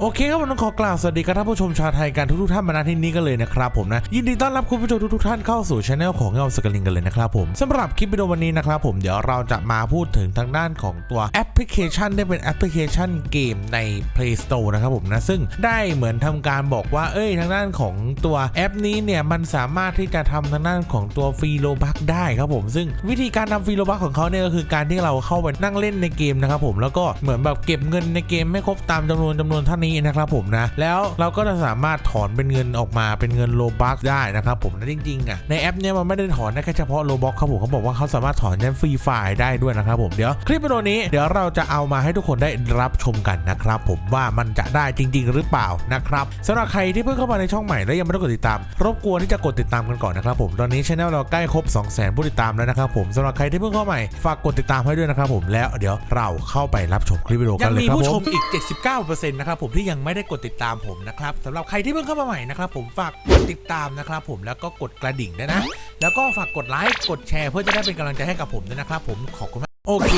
โอเคครับผมต้องขอกล่าวสวัสดีครับท่านผู้ชมชาวไทยกันทุกๆท่านมาณที่นี้กันเลยนะครับผมนะยินดีต้อนรับคุณผู้ชมทุกๆท่านเข้าสู่ช anel ของเงาสกลิงกันเลยนะครับผมสำหรับคลิปวิดีโอวันนี้นะครับผมเดี๋ยวเราจะมาพูดถึงทางด้านของตัวแอปพลิเคชันได้เป็นแอปพลิเคชันเกมใน Play Store นะครับผมนะซึ่งได้เหมือนทำการบอกว่าเอ้ยทางด้านของตัวแอปนี้เนี่ยมันสามารถที่จะทำทางด้านของตัวฟรีโลบักได้ครับผมซึ่งวิธีการทำฟรีโลบักของเขาเนี่ยก็คือการที่เราเข้าไปนั่งเล่นในเกมนะครับผมแล้วก็เหมือนแบบเก็บเงินในเกมไม่ครบตามจำนวนจำนวนท่านนี่นะครับผมนะ แล้วเราก็จะสามารถถอนเป็นเงินออกมาเป็นเงินโลบักได้นะครับผมนะจริงๆอะในแอปเนี่ยมันไม่ได้ถอนได้แค่เฉพาะโลบักครับผมเขาบอกว่าเขาสามารถถอนได้ฟรีไฟล์ได้ด้วยนะครับผมเดี๋ยวคลิปวิดีโอนี้เดี๋ยวเราจะเอามาให้ทุกคนได้รับชมกันนะครับผมว่ามันจะได้จริง ๆ หรือเปล่านะครับสำหรับใครที่เพิ่งเข้ามาในช่องใหม่และยังไม่ได้กดติดตาม รบกวนที่จะกดติดตามกันก่อนนะครับผมตอนนี้ช anel เราใกล้ครบ 2 0 0 0 0 0ผู้ติดตามแล้วนะครับผมสำหรับใครที่เพิ่งเข้าใหม่ฝากกดติดตามให้ด้วยนะครับผมแล้วเดี๋ยวเราเข้าไปรับชมคลิปวิดีโอกันเลยครับผมยังมีผู้ชมอีก 79%นะครับผมที่ยังไม่ได้กดติดตามผมนะครับสำหรับใครที่เพิ่งเข้ามาใหม่นะครับผมฝากกดติดตามนะครับผมแล้วก็กดกระดิ่งด้วยนะ แล้วก็ฝากกดไลค์กดแชร์เพื่อจะได้เป็นกำลังใจให้กับผมด้วยนะครับผมขอบคุณมาก โอเค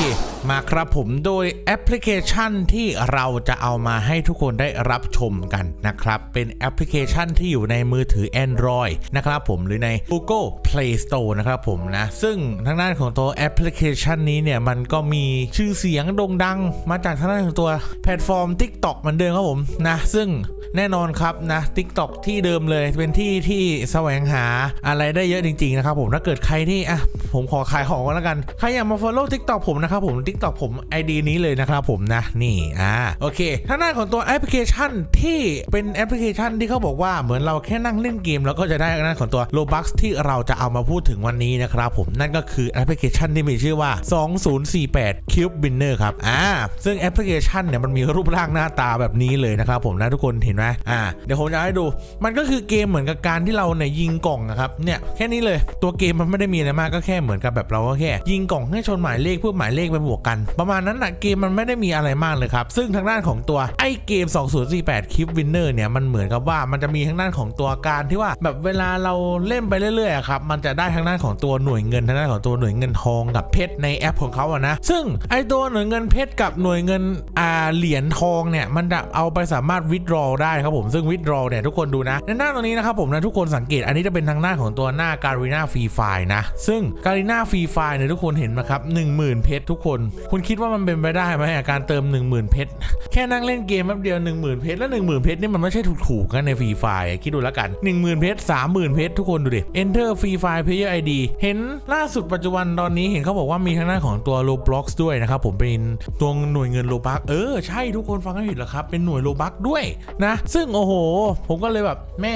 มาครับผมโดยแอปพลิเคชันที่เราจะเอามาให้ทุกคนได้รับชมกันนะครับ เป็นแอปพลิเคชันที่อยู่ในมือถือ Android นะครับผมหรือใน Google Play Store นะครับผมนะ ซึ่งทางด้านของตัวแอปพลิเคชันนี้เนี่ยมันก็มีชื่อเสียงโด่งดัง มาจากทางด้านของตัวแพลตฟอร์ม TikTok เหมือนเดิมครับผมนะ ซึ่ง แน่นอนครับนะ TikTok ที่เดิมเลยเป็นที่ที่แสวงหาอะไรได้เยอะจริง ๆ นะครับผมถ้าเกิดใครที่อะผมขอขายของก็แล้วกัน ใครอยากมา follow TikTok ผมนะครับผม TikTok ผม ID นี้เลยนะครับผมนะนี่อ่าโอเคทางด้านของตัวแอปพลิเคชันที่เป็นแอปพลิเคชันที่เขาบอกว่าเหมือนเราแค่นั่งเล่นเกม แล้วก็จะได้ทางด้านของตัว Robux ที่เราจะเอามาพูดถึงวันนี้นะครับผมนั่นก็คือแอปพลิเคชันที่มีชื่อว่า 2048 Cube Winner ครับอ่าซึ่งแอปพลิเคชันเนี่ยมันมีรูปร่างหน้าตาแบบนี้เลยนะครับผมนะทุกคนเห็นไหมอ่าเดี๋ยวผมจะให้ดู มันก็คือเกมเหมือนกับการที่เราเนี่ยยิงกล่องนะครับเนี่ยแค่นี้เลยตัวเกมมันไม่ได้มีอะไรมากก็แค่เหมือนกับแบบเราก็แค่ ยิงกล่องให้ชนหมายเลขเพื่อหมายเลขไปบวกกัน ประมาณนั้นนะเกมมันไม่ได้มีอะไรมากเลยครับ ซึ่งทางด้านของตัวไอเกม 2048 Cube Winner เนี่ยมันเหมือนกับว่ามันจะมีทางด้านของตัวการที่ว่า แบบเวลาเราเล่นไปเรื่อยๆครับมันจะได้ทางด้านของตัวหน่วยเงินทางด้านของตัวหน่วยเงินทองกับเพชรในแอปของเขาอะนะซึ่งไอตัวหน่วยเงินเพชรกับหน่วยเงินอ่าเหรียญทองเนี่ยมันจะเอาไปสามารถ withdraw ได้ได้ครับผมซึ่ง withdraw เนี่ยทุกคนดูนะในหน้าตรงนี้นะครับผมนะทุกคนสังเกตอันนี้จะเป็นทางหน้าของตัวหน้าการีนาฟรีไฟนะซึ่งการีนาฟรีไฟเนี่ยทุกคนเห็นไหมครับ10,000เพชรทุกคน คุณคิดว่ามันเป็นไปได้ไหมการเติม 10,000 เพชรแค่นั่งเล่นเกมแป๊บเดียว10,000 เพชรแล้ว 10,000 เพชรนี่มันไม่ใช่ถูกๆกันในฟรีไฟคิดดูแล้วกัน 10,000 เพชร30,000 เพชรทุกคนดูดิ Enter Free Fire Player ID เห็นล่าสุดปัจจุบันตอนนี้เห็นเขาบอกว่ามีทางด้าของตัว Roblox ด้วยนะครับผมเป็นตัวหน่วยเงินโลบักเออใช่ทุกคนฟังให้ผิดแล้วครับเป็นหน่วยโลบักด้วยนะซึ่งโอ้โห ผมก็เลยแบบแม่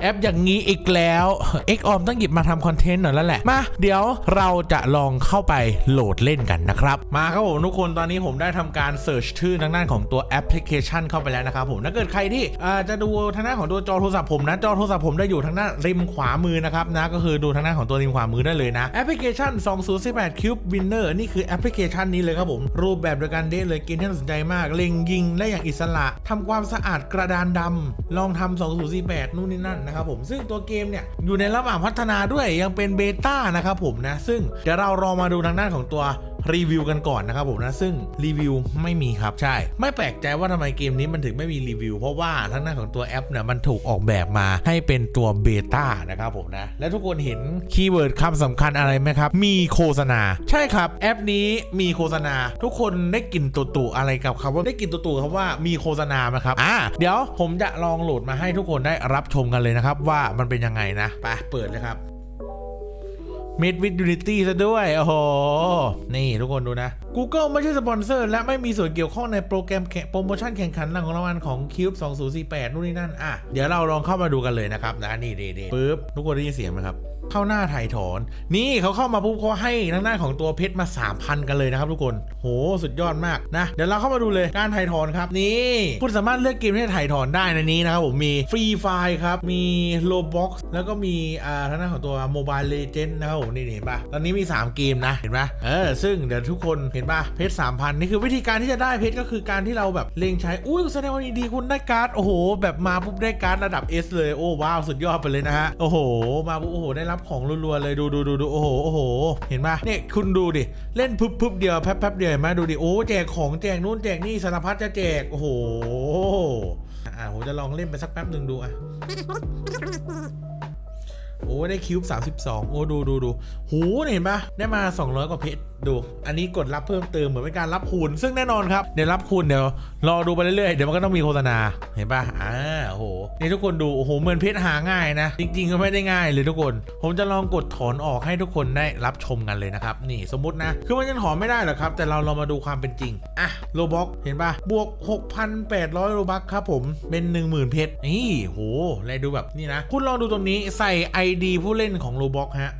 แอปอย่างนี้อีกแล้วเอ็กออมต้องหยิบมาทำคอนเทนต์หน่อยแล้วแหละมาเดี๋ยวเราจะลองเข้าไปโหลดเล่นกันนะครับ มาครับผมทุกคนตอนนี้ผมได้ทำการเสิร์ชชื่อทางด้านของตัวแอปพลิเคชันเข้าไปแล้วนะครับผมถ้าเกิดใครที่จะดูทางด้านของตัวจอโทรศัพท์ผมนะจอโทรศัพท์ผมได้อยู่ทางด้านริมขวามือนะครับนะก็คือดูทางด้านของตัวริมขวามือได้เลยนะแอปพลิเคชัน 2018 Cube Winner นี่คือแอปพลิเคชันนี้เลยครับผมรูปแบบโดยการเดทเลยเกมที่น่าสนใจมากเล็งยิงได้อย่างอิสระทำความสะอาดกระดานดำลองทำ2048 นู่นนี่นั่นนะครับผมซึ่งตัวเกมเนี่ยอยู่ในระหว่างพัฒนาด้วยยังเป็นเบต้านะครับผมนะซึ่งเดี๋ยวเรารอมาดูทางด้านของตัวรีวิวกันก่อนนะครับผมนะซึ่งรีวิวไม่มีครับใช่ ไม่แปลกใจว่าทำไมเกมนี้มันถึงไม่มีรีวิว เพราะว่าทั้งหน้าของตัวแอปเนี่ยมันถูกออกแบบมาให้เป็นตัวเบต้านะครับผมนะ และทุกคนเห็นคีย์เวิร์ดคำสำคัญอะไรไหมครับ มีโฆษณา ใช่ครับ แอปนี้มีโฆษณา ทุกคนได้กลิ่นตุ่ๆอะไรกับคำว่าได้กลิ่นตุ่ๆครับว่ามีโฆษณาไหมครับอ่าเดี๋ยวผมจะลองโหลดมาให้ทุกคนได้รับชมกันเลยนะครับว่ามันเป็นยังไงนะไปเปิดเลยครับ Mid with Unity ซะด้วย โอ้โห นี่ทุกคนดูนะ Google ไม่ใช่สปอนเซอร์ และไม่มีส่วนเกี่ยวข้องในโปรแกรมแข่งโปรโมชั่นแข่งขันรางของรางวัลของ Cube 2048นู่นนี่นั่นอะเดี๋ยวเราลองเข้ามาดูกันเลยนะครับนะนี่ดีดีปึ๊บทุกคนได้ยินเสียงไหมครับเข้าหน้าถ่ถอน นี่เขาเข้ามาปุ๊บเขาให้ทางหน้าของตัวเพชรมา 3,000 กันเลยนะครับทุกคน โหสุดยอดมากนะ เดี๋ยวเราเข้ามาดูเลยการถ่ถอนครับ นี่ คุณสามารถเลือกเกมที่จะถ่ถอนได้ในนี้นะครับผมมีฟรีไฟครับ มีโลบ็อกซ์แล้วก็มีอ่าทางด้านของตัว Mobile Legend นะครับผมนี่เห็นปะตอนนี้มี 3 เกมนะ เห็นปะเออซึ่งเดี๋ยวทุกคนเห็นป่ะเพชรสามพันนี่คือวิธีการที่จะได้เพชรก็คือการที่เราแบบเลงใช้อุ้ยแสดงว่าดีคุณได้การ์ดโอ้โห แบบมาปุ๊บได้การ์ดระดับ S เลยโอ้ว้าวสุดยอดไปเลยนะฮะโอ้โห มาปุ๊บโอ้โหได้รับของรัวๆเลยดูดูดูดูโอ้โหโอ้โหเห็นป่ะเนี่ยคุณดูดิเล่นปุ๊บปุ๊บเดียวแป๊บแป๊บเดียวเห็นไหมดูดิโอ้แจกของแจกนู่นแจกนี่สารพัดจะแจกโอ้โหอ่าผมจะลองเล่นไปสักแป๊บหนึ่งดูอะโอ้ได้คิวบ32 โอ้ดูดูดู หูเห็นปะได้มา 200 กว่าเพชร ดู อันนี้กดรับเพิ่มเติมเหมือนเป็นการรับคูณ ซึ่งแน่นอนครับ เดี๋ยวรับคูณเดี๋ยวรอดูไปเรื่อยๆ เดี๋ยวมันก็ต้องมีโฆษณา เห็นปะอ่า โอ้โห นี่ทุกคนดู โอ้โห เหมือนเพชรหาง่ายนะ จริงๆ ก็ไม่ได้ง่ายเลยทุกคน ผมจะลองกดถอนออกให้ทุกคนได้รับชมกันเลยนะครับ นี่สมมตินะ คือมันยังถอนไม่ได้หรอกครับ แต่เราเรามาดูความเป็นจริง อะ โลบ็อกเห็นปะบวก 6,800 โลบักครับผม เป็น 10,000 เพชร นี่ โหอะไรดูแบบนี่นะ คุณลองดูตรงนี้ใส่ ID ผู้เล่นของโลบ็อกฮะ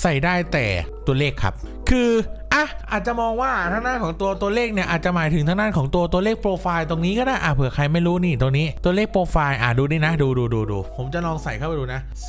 ใส่ได้แต่ตัวเลขครับ คืออะอาจจะมองว่าทางด้านของตัวตัวเลขเนี่ยอาจจะหมายถึงทางด้านของตัวตัวเลขโปรไฟล์ตรงนี้ก็ได้อะเผื่อใครไม่รู้นี่ตัวนี้ตัวเลขโปรไฟล์อะดูนี่นะ ดูดูดูดูผมจะลองใส่เข้าไปดูนะ 409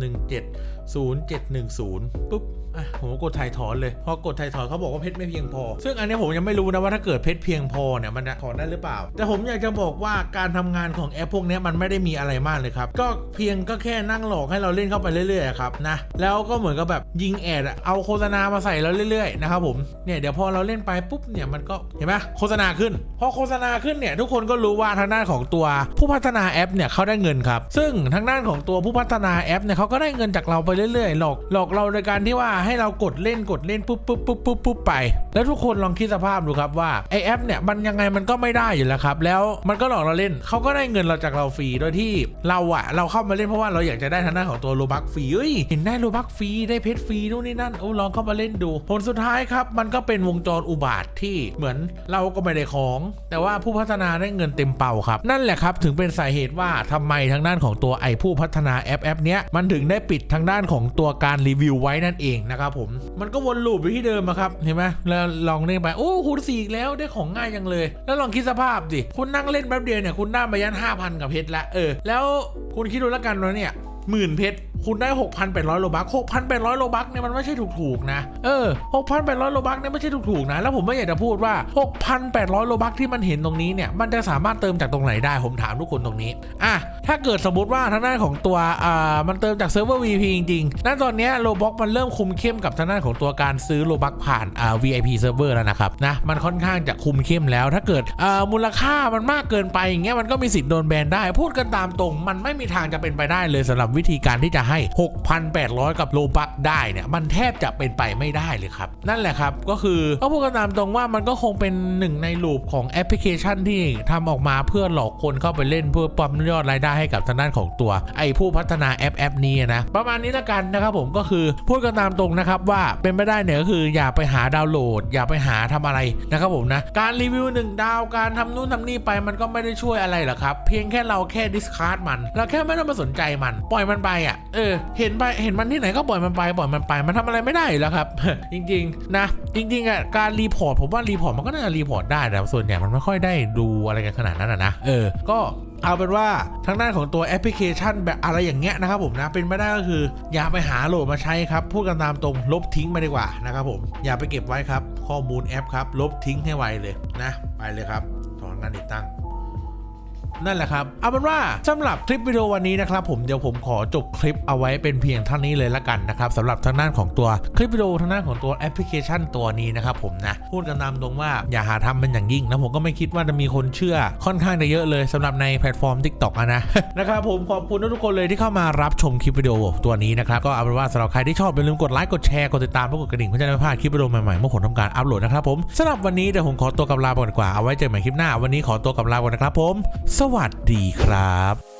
17 0710ปุ๊บอะผมก็กดถ่ายถอนเลย พอกดถ่ายถอนเขาบอกว่าเพชรไม่เพียงพอ ซึ่งอันนี้ผมยังไม่รู้นะว่าถ้าเกิดเพชรเพียงพอเนี่ยมันจะถอนได้หรือเปล่า แต่ผมอยากจะบอกว่าการทำงานของแอปพวกนี้มันไม่ได้มีอะไรมากเลยครับ ก็เพียงก็แค่นั่งหลอกให้เราเล่นเข้าไปเรื่อยๆครับนะ แล้วก็เหมือนกับแบบยิงแอดเอาโฆษณามาใส่เราเรื่อยๆนะครับผม เนี่ยเดี๋ยวพอเราเล่นไปปุ๊บเนี่ยมันก็เห็นไหมโฆษณาขึ้น พอโฆษณาขึ้นเนี่ยทุกคนก็รู้ว่าทางด้านของตัวผู้พัฒนาแอปเนี่ยเขาได้เงินครับ ซึ่งทางด้านของตัวผู้พัฒนาแอปเนี่ยเขาก็ได้เงินจากเราไปเรื่อยๆ หลอกหลอกเราโดยการที่ว่าให้เรากดเล่นกดเล่นปุ๊บปุ๊บปุ๊บปุ๊บปุ๊บไป แล้วทุกคนลองคิดสภาพดูครับว่าไอแอปเนี่ยมันยังไงมันก็ไม่ได้อยู่แล้วครับ แล้วมันก็หลอกเราเล่นเขาก็ได้เงินเราจากเราฟรีโดยที่เราอะเราเข้ามาเล่นเพราะว่าเราอยากจะได้ทางด้านของตัวโลบักฟรีเอ้ยเห็นได้โลบักฟรีได้เพชรฟรีนู่นนี่นั่นโอ้ลองเข้ามาเล่นดู ผลสุดท้ายครับ มันก็เป็นวงจรอุบาทที่เหมือนเราก็ไม่ได้ของ แต่ว่าผู้พัฒนาได้เงินเต็มเป่าครับ นั่นแหละครับ ถึงเป็นสาเหตุว่าทำไมทางด้านของตัวไอผู้พัฒนาแอปแอปเนี้ยมันถึงได้ปิดทางด้านของตัวการรีวิวไว้นั่นเองนะครับผมมันก็วนลูปไปที่เดิมอะครับเห็นไหมแล้วลองเล่นไปโอ้คูณสี่อีกแล้วได้ของง่ายยังเลย แล้วลองคิดสภาพดิคุณนั่งเล่นแป๊บเดียวเนี่ยคุณได้มายันห้าพันกับเพชรละเออแล้วคุณคิดดูแล้วกันว่าเนี่ยหมื่นเพชร คุณได้ 6,800 โลบัก6,800 โลบักเนี่ยมันไม่ใช่ถูกๆนะ เออ 6,800 โลบักเนี่ยไม่ใช่ถูกๆนะ แล้วผมไม่อยากจะพูดว่า 6,800 โลบักที่มันเห็นตรงนี้เนี่ย มันจะสามารถเติมจากตรงไหนได้ ผมถามทุกคนตรงนี้ อะ ถ้าเกิดสมมติว่าทางด้านของตัว อ่า มันเติมจากเซิร์ฟเวอร์ VP จริงๆนั่นตอนเนี้โลบ็อกมันเริ่มคุมเข้มกับทางด้านของตัวการซื้อโลบักผ่าน อ่า VIP เซิร์ฟเวอร์แล้วนะครับ นะ มันค่อนข้างจะคุมเข้มแล้ว ถ้าเกิด อ่า มูลค่ามันมากเกินไปอย่างเงี้ย มันก็มีสิทธิ์โดนแบนได้ พูดกันตามตรง มันไม่มีทางจะเป็นไปได้เลยสำหรับวิธีการที่จะให้ 6,800 กับโลบักได้เนี่ยมันแทบจะเป็นไปไม่ได้เลยครับ นั่นแหละครับก็คือก็พูดกันตามตรงว่ามันก็คงเป็นหนึ่งในลูปของแอปพลิเคชันที่ทำออกมาเพื่อหลอกคนเข้าไปเล่นเพื่อปั๊มยอดรายได้ให้กับทางด้านของตัว ไอ้ผู้พัฒนาแอปแอปนี้นะประมาณนี้ละกันนะครับผมก็คือพูดกันตามตรงนะครับว่าเป็นไม่ได้เนี่ยก็คืออย่าไปหาดาวน์โหลด อย่าไปหาทำอะไรนะครับผมนะการรีวิวหนึ่งดาวการทำนู่นทำนี่ไปมันก็ไม่ได้ช่วยอะไรหรอกครับ เพียงแค่เราแค่ดิสคาร์ดมัน เราแค่ไม่ต้องมาสนใจมัน ปล่อยมันไปอะเออเห็นไปเห็นมันที่ไหนก็ปล่อยมันไปปล่อยมันไปมันทำอะไรไม่ได้แล้วครับ จริงๆนะจริงๆอะการรีพอร์ตผมว่ารีพอร์ตมันก็น่าจะรีพอร์ตได้แต่ส่วนใหญ่มันไม่ค่อยได้ดูอะไรกันขนาดนั้นนะเออก็เอาเป็นว่าทางด้านของตัวแอปพลิเคชันแบบอะไรอย่างเงี้ยนะครับผมนะเป็นไม่ได้ก็คือ อย่าไปหาโหลดมาใช้ครับพูดกันตามตรงลบทิ้งไปดีกว่านะครับผมอย่าไปเก็บไว้ครับ ข้อมูลแอปครับ ลบทิ้งให้ไวเลยนะ ไปเลยครับถอนงานติดตั้ง นั่นแหละครับเอาเป็นว่าสำหรับคลิปวิดีโอวันนี้นะครับผมเดี๋ยวผมขอจบคลิปเอาไว้เป็นเพียงเท่านี้เลยละกันนะครับสำหรับทางด้านของตัวคลิปวิดีโอทางด้านของตัวแอปพลิเคชันตัวนี้นะครับผมนะพูดกันตามตรงว่าอย่าหาทำเป็นอย่างยิ่งนะผมก็ไม่คิดว่าจะมีคนเชื่อค่อนข้างจะเยอะเลยสำหรับในแพลตฟอร์ม Tik t o อะนะนะครับผมขอบคุณทุกคนเลยที่เข้ามารับชมคลิปวิดีโอตัวนี้นะครับก็เอาเป็นว่าสำหรับใครที่ชอบอย่าลืมกดไลค์กดแชร์กดติดตามและกดกระดิ่งเพื่อจะได้ไม่พลาดคลิปวิดีโอใหม่ๆเมื่อผมทำการอัปโหลดนะครับผมสำหรับวันนี้เดี๋ยวผมขอตัวกับลาไปก่อนดีกว่าเอาไว้เจอใหม่คลิปหน้าวันนี้ขอตัวกับลาก่อนนะครับผมสวัสดีครับ